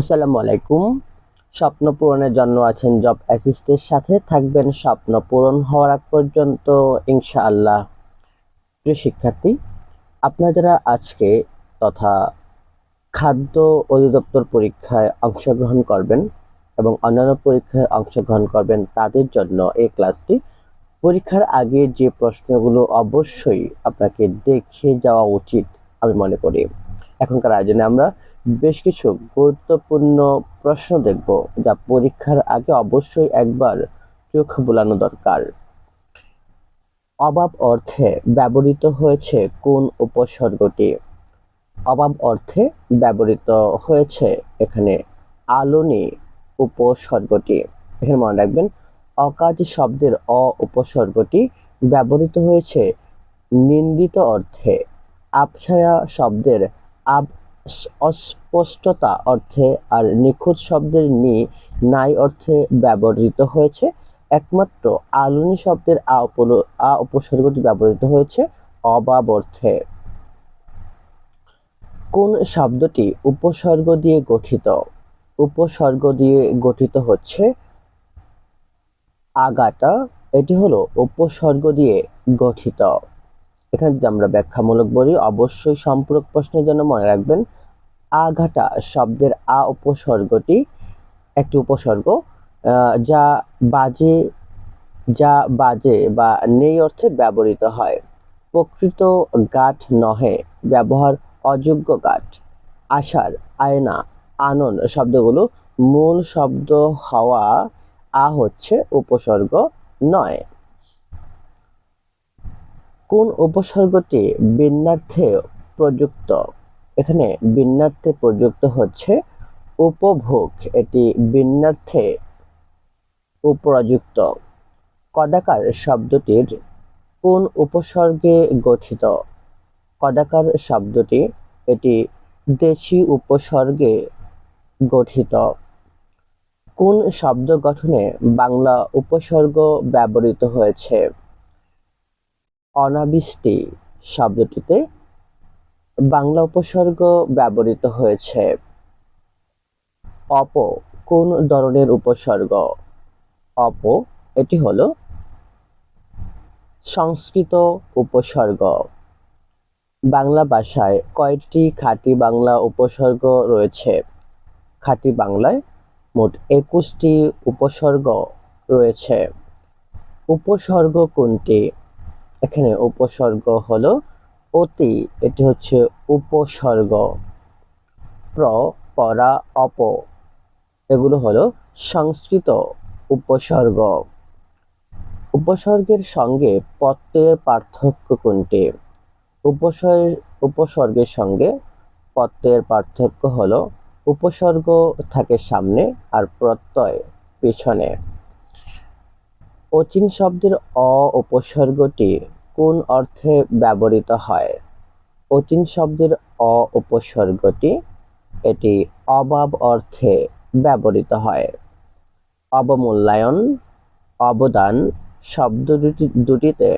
আসসালামু আলাইকুম স্বপ্ন পূরণের জন্য আছেন জব অ্যাসিস্টের সাথে থাকবেন স্বপ্ন পূরণ হওয়ার আগ পর্যন্ত, ইনশাআল্লাহ। প্রিয় শিক্ষার্থী, আপনারা যারা আজকে তথা খাদ্য অধিদপ্তর পরীক্ষায় অংশগ্রহণ করবেন এবং অন্যান্য পরীক্ষায় অংশগ্রহণ করবেন, তাদের জন্য এই ক্লাসটি পরীক্ষার আগে যে প্রশ্নগুলো অবশ্যই আপনাকে দেখে যাওয়া উচিত, আমি মনে করি। এখনকার আয়োজনে আমরা বেশ কিছু গুরুত্বপূর্ণ প্রশ্ন দেখব যা পরীক্ষার আগে অবশ্যই একবার চোখ বোলানো দরকার। অভাব অর্থে ব্যবহৃত হয়েছে কোন উপসর্গটি? অভাব অর্থে ব্যবহৃত হয়েছে এখানে আলোনি উপসর্গটি। এখানে মনে রাখবেন, অকাজ শব্দের অ উপসর্গটি ব্যবহৃত হয়েছে নিন্দিত অর্থে। আবছায়া শব্দের আব অস্পষ্টতা অর্থে আর নিখুঁত শব্দের নি নাই অর্থে ব্যবহৃত হয়েছে। একমাত্র আলুনি শব্দের আ উপসর্গটি ব্যবহৃত হয়েছে অভাব অর্থে কোন শব্দটি উপসর্গ দিয়ে গঠিত? উপসর্গ দিয়ে গঠিত হচ্ছে আগাটা। এটি হলো উপসর্গ দিয়ে গঠিত। এখানে যদি আমরা ব্যাখ্যামূলক বলি, অবশ্যই সম্পূরক প্রশ্নের জন্য মনে রাখবেন আঘাটা শব্দের আ উপসর্গটি একটি উপসর্গ যা বাজে যা বাজে বা নেই অর্থে ব্যবহৃত হয়। প্রকৃত গাঠ নহে, ব্যবহার অযোগ্য গাঠ আশার, আয়না, আনন শব্দগুলো মূল শব্দ হওয়া আ হচ্ছে উপসর্গ নয়। কোন উপসর্গটি বিন্যার্থে প্রযুক্ত? এখানে বিন্যার্থে প্রযুক্ত হচ্ছে উপভোগ। এটি বিন্যার্থে উপযুক্ত। কদাকার শব্দটির কোন উপসর্গে গঠিত? কদাকার শব্দটি এটি দেশি উপসর্গে গঠিত। কোন শব্দ গঠনে বাংলা উপসর্গ ব্যবহৃত হয়েছে? অনাবৃষ্টি শব্দটিতে বাংলা উপসর্গ ব্যবহৃত হয়েছে। অপ, কোন ধরনের উপসর্গ? অপ, এটি হলো সংস্কৃত উপসর্গ। বাংলা ভাষায় কয়েকটি খাঁটি বাংলা উপসর্গ রয়েছে। খাঁটি বাংলায় মোট একুশটি উপসর্গ রয়েছে। উপসর্গ কোনটি? এখানে উপসর্গ হলো অতি, এটি হচ্ছে উপসর্গ। প্র, পরা, অপ। এগুলো হলো সংস্কৃত উপসর্গ। উপসর্গের সঙ্গে পত্রের পার্থক্য কোনটি? উপসর্গ উপসর্গের সঙ্গে পত্রের পার্থক্য হলো উপসর্গ থাকে সামনে আর প্রত্যয় পেছনে। অচিন শব্দের অ উপসর্গটি কোন অর্থে ব্যবহৃত হয়? অচিন শব্দের অ উপসর্গটি এটি অভাব অর্থে ব্যবহৃত হয়। অবমূল্যায়ন, অবদান শব্দ দুটি, দুটিতে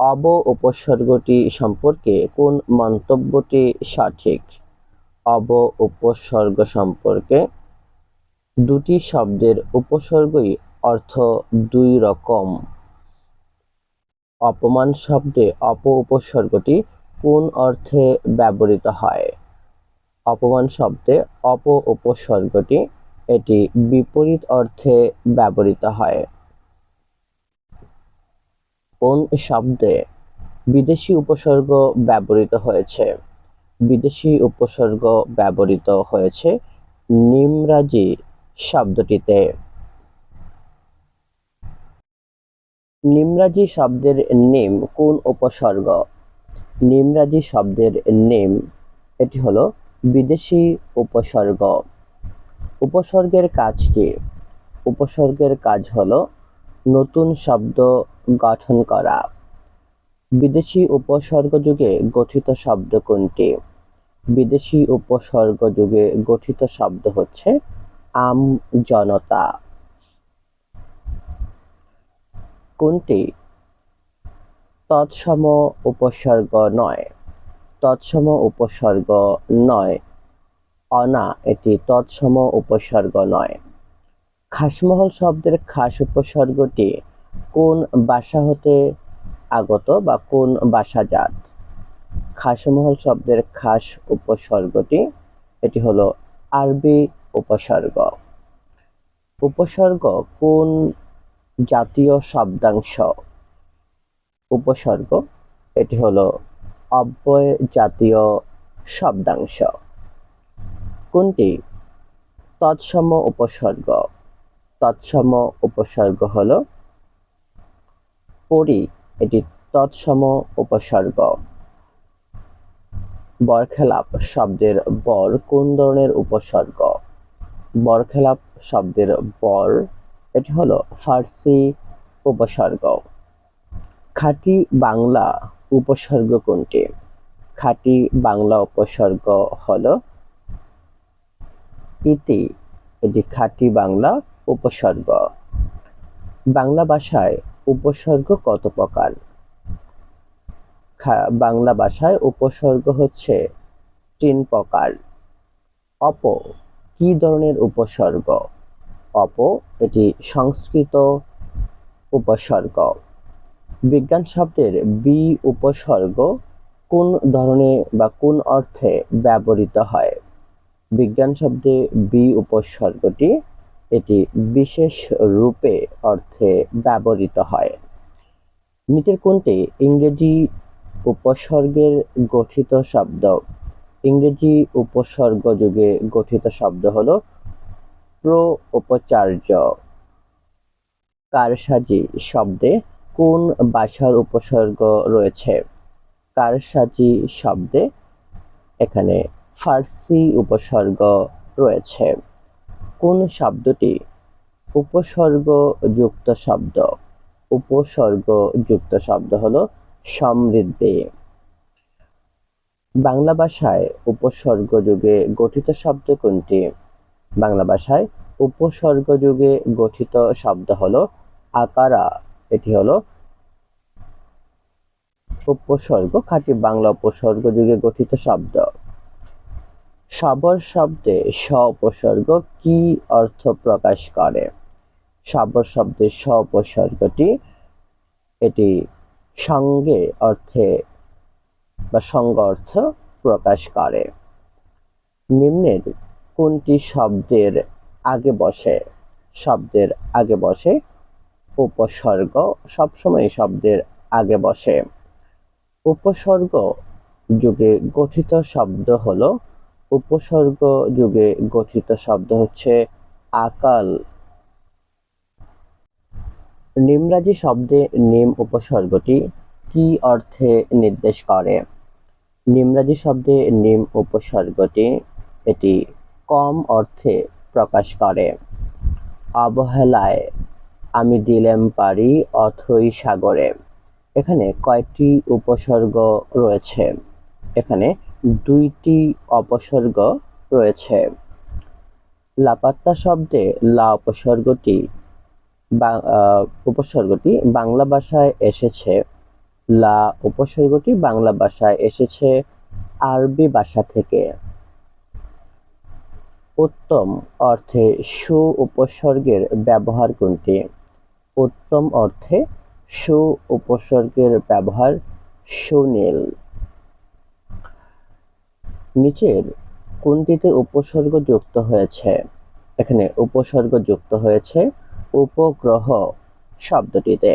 অব উপসর্গটি সম্পর্কে কোন মন্তব্যটি সঠিক? অব উপসর্গ সম্পর্কে দুটি শব্দের উপসর্গই অর্থ দুই রকম। অপমান শব্দে অপ উপসর্গটি কোন অর্থে ব্যবহৃত হয়? অপমান শব্দে অপ উপসর্গটি এটি বিপরীত অর্থে ব্যবহৃত হয়। কোন শব্দে বিদেশি উপসর্গ ব্যবহৃত হয়েছে? বিদেশি উপসর্গ ব্যবহৃত হয়েছে নিমরাজি শব্দটিতে। নিমরাজি শব্দের নেম কোন উপসর্গ? নিমরাজি শব্দের নেম, এটি হলো বিদেশি উপসর্গ। উপসর্গের কাজ কি? উপসর্গের কাজ হলো নতুন শব্দ গঠন করা। বিদেশি উপসর্গ যুগে গঠিত শব্দ কোনটি? বিদেশি উপসর্গ যুগে গঠিত শব্দ হচ্ছে আম জনতা কোনটি? তৎসম উপসর্গ নয়। তৎসম উপসর্গ নয়। অনা, এটি তৎসম উপসর্গ নয়। খাসমহল শব্দের খাস উপসর্গটি কোন বাসা হতে আগত বা কোন বাসাজাত? খাসমহল শব্দের খাস উপসর্গটি, এটি হলো আরবি উপসর্গ। উপসর্গ কোন জাতীয় শব্দাংশ। উপসর্গ, এটি হলো অব্যয় জাতীয় শব্দাংশ। কোনটি? তৎসম উপসর্গ। তৎসম উপসর্গ হলো পরি, এটি তৎসম উপসর্গ। বরখেলাপ শব্দের বর কোন ধরনের উপসর্গ? বরখেলাপ শব্দের বর এটি হলো ফার্সি উপসর্গ। খাঁটি বাংলা উপসর্গ কোনটি? খাঁটি বাংলা উপসর্গ হলো ইতি, এটি খাঁটি বাংলা উপসর্গ। বাংলা ভাষায় উপসর্গ কত প্রকার? বাংলা ভাষায় উপসর্গ হচ্ছে তিন প্রকার। অপ, কি ধরনের উপসর্গ? অপ, এটি সংস্কৃত উপসর্গ। বিজ্ঞান শব্দের বি উপসর্গ কোন ধরনে বা কোন অর্থে ব্যবহৃত হয়? বিজ্ঞান শব্দে বি উপসর্গটি এটি বিশেষ রূপে অর্থে ব্যবহৃত হয়। নিচের কোনটি ইংরেজি উপসর্গের গঠিত শব্দ? ইংরেজি উপসর্গ যুগে গঠিত শব্দ হলো প্র উপচার্য কারসাজি শব্দে কোন ভাষার উপসর্গ রয়েছে? কারসাজি শব্দে এখানে ফার্সি উপসর্গ রয়েছে। কোন শব্দটি উপসর্গ যুক্ত শব্দ? উপসর্গ যুক্ত শব্দ হলো সমৃদ্ধি। বাংলা ভাষায় উপসর্গ যুগে গঠিত শব্দ কোনটি? বাংলা ভাষায় উপসর্গ যুগে গঠিত শব্দ হলো আকারা। এটি হলো উপসর্গ, খাঁটি বাংলা উপসর্গ যুগে গঠিত শব্দ। সবর শব্দে স উপসর্গ কি অর্থ প্রকাশ করে? সবর শব্দে স উপসর্গটি এটি সঙ্গে অর্থে বা সঙ্গ অর্থ প্রকাশ করে। নিম্নের কোনটি শব্দের আগে বসে? শব্দের আগে বসে উপসর্গ। সবসময় শব্দের আগে বসে। উপসর্গ যুগে গঠিত শব্দ হলো, উপসর্গ যুগে গঠিত শব্দ হচ্ছে আকাল। নিমরাজি শব্দে নিম উপসর্গটি কি অর্থে নির্দেশ করে? নিমরাজি শব্দে নিম উপসর্গটি, এটি কম অর্থে প্রকাশ করে। অবহেলায় আমি দিলেম পারি অথই সাগরে। এখানে কয়টি উপসর্গ রয়েছে? এখানে দুইটি অপসর্গ রয়েছে। লাপাত্তা শব্দে লা উপসর্গটি উপসর্গটি বাংলা ভাষায় এসেছে। লা উপসর্গটি বাংলা ভাষায় এসেছে আরবি ভাষা থেকে। উত্তম অর্থে সু উপসর্গের ব্যবহার কোনটি? উত্তম অর্থে সু উপসর্গের ব্যবহার সুনীল। নিচের কোনটিতে উপসর্গ যুক্ত হয়েছে? এখানে উপসর্গ যুক্ত হয়েছে উপগ্রহ শব্দটিতে।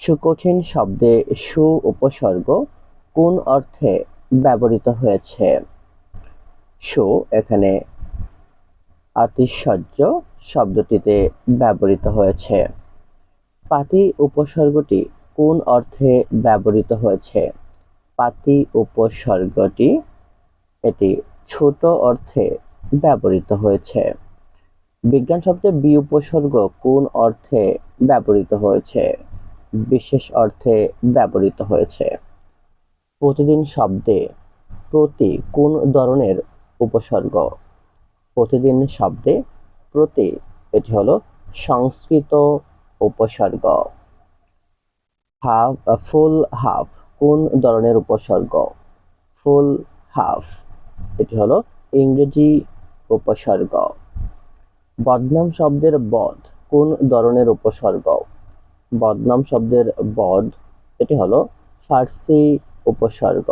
সুকঠিন শব্দে সু উপসর্গ কোন অর্থে ব্যবহৃত হয়েছে? সু এখানে আতিশয্য শব্দটিতে ব্যবহৃত হয়েছে। পাতি উপসর্গটি কোন অর্থে ব্যবহৃত হয়েছে? পাতি উপসর্গটি এটি ছোট অর্থে ব্যবহৃত হয়েছে। বিজ্ঞান শব্দে বি উপসর্গ কোন অর্থে ব্যবহৃত হয়েছে? বিশেষ অর্থে ব্যবহৃত হয়েছে। প্রতিদিন শব্দে প্রতি কোন ধরনের উপসর্গ? প্রতিদিন শব্দে প্রতি এটি হলো সংস্কৃত উপসর্গ। হাফ ফুল হাফ, কোন ধরনের উপসর্গ? ফুল হাফ, এটি হলো ইংরেজি উপসর্গ। বদনাম শব্দের বদ, কোন ধরনের উপসর্গ? বদনাম শব্দের বদ, এটি হলো ফার্সি উপসর্গ।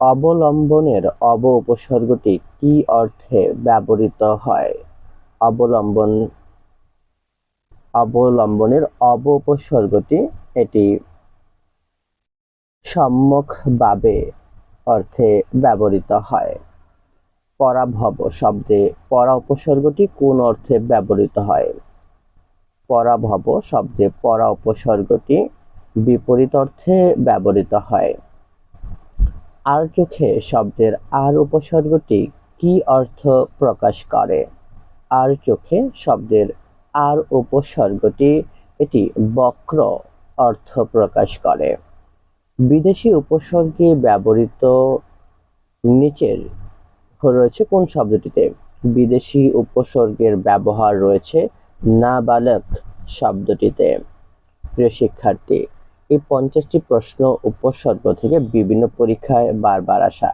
অবলম্বনের অব উপসর্গটি কি অর্থে ব্যবহৃত হয়? অবলম্বন, অবলম্বনের অব উপসর্গটি এটি সম্মুখভাবে অর্থে ব্যবহৃত হয়। পরাভব শব্দে পরা উপসর্গটি কোন অর্থে ব্যবহৃত হয়? পরাভব শব্দে পরা উপসর্গটি বিপরীত অর্থে ব্যবহৃত হয়। আর চোখে শব্দের আর উপসর্গটি কি অর্থ প্রকাশ করে? আর চোখে শব্দের আর উপসর্গটি এটি বক্র অর্থ প্রকাশ করে। বিদেশি উপসর্গে ব্যবহৃত নিচের রয়েছে কোন শব্দটিতে? বিদেশি উপসর্গের ব্যবহার রয়েছে নাবালক শব্দটিতে। প্রিয় শিক্ষার্থী এই পঞ্চাশটি প্রশ্ন উপসর্গ থেকে বিভিন্ন পরীক্ষায় বারবার আসা।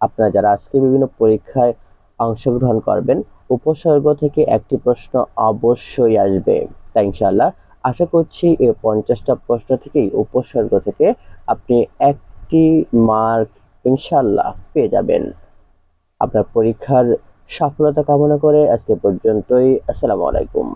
আপনারা যারা আজকে বিভিন্ন পরীক্ষায় অংশগ্রহণ করবেন, উপসর্গ থেকে একটি প্রশ্ন অবশ্যই আসবে। তাই ইনশাআল্লাহ আশা করছি এই পঞ্চাশটা প্রশ্ন থেকেই উপসর্গ থেকে আপনি একটি মার্ক ইনশাল্লাহ পেয়ে যাবেন। আপনার পরীক্ষার সফলতা কামনা করে আজকে পর্যন্তই। আসসালামু আলাইকুম।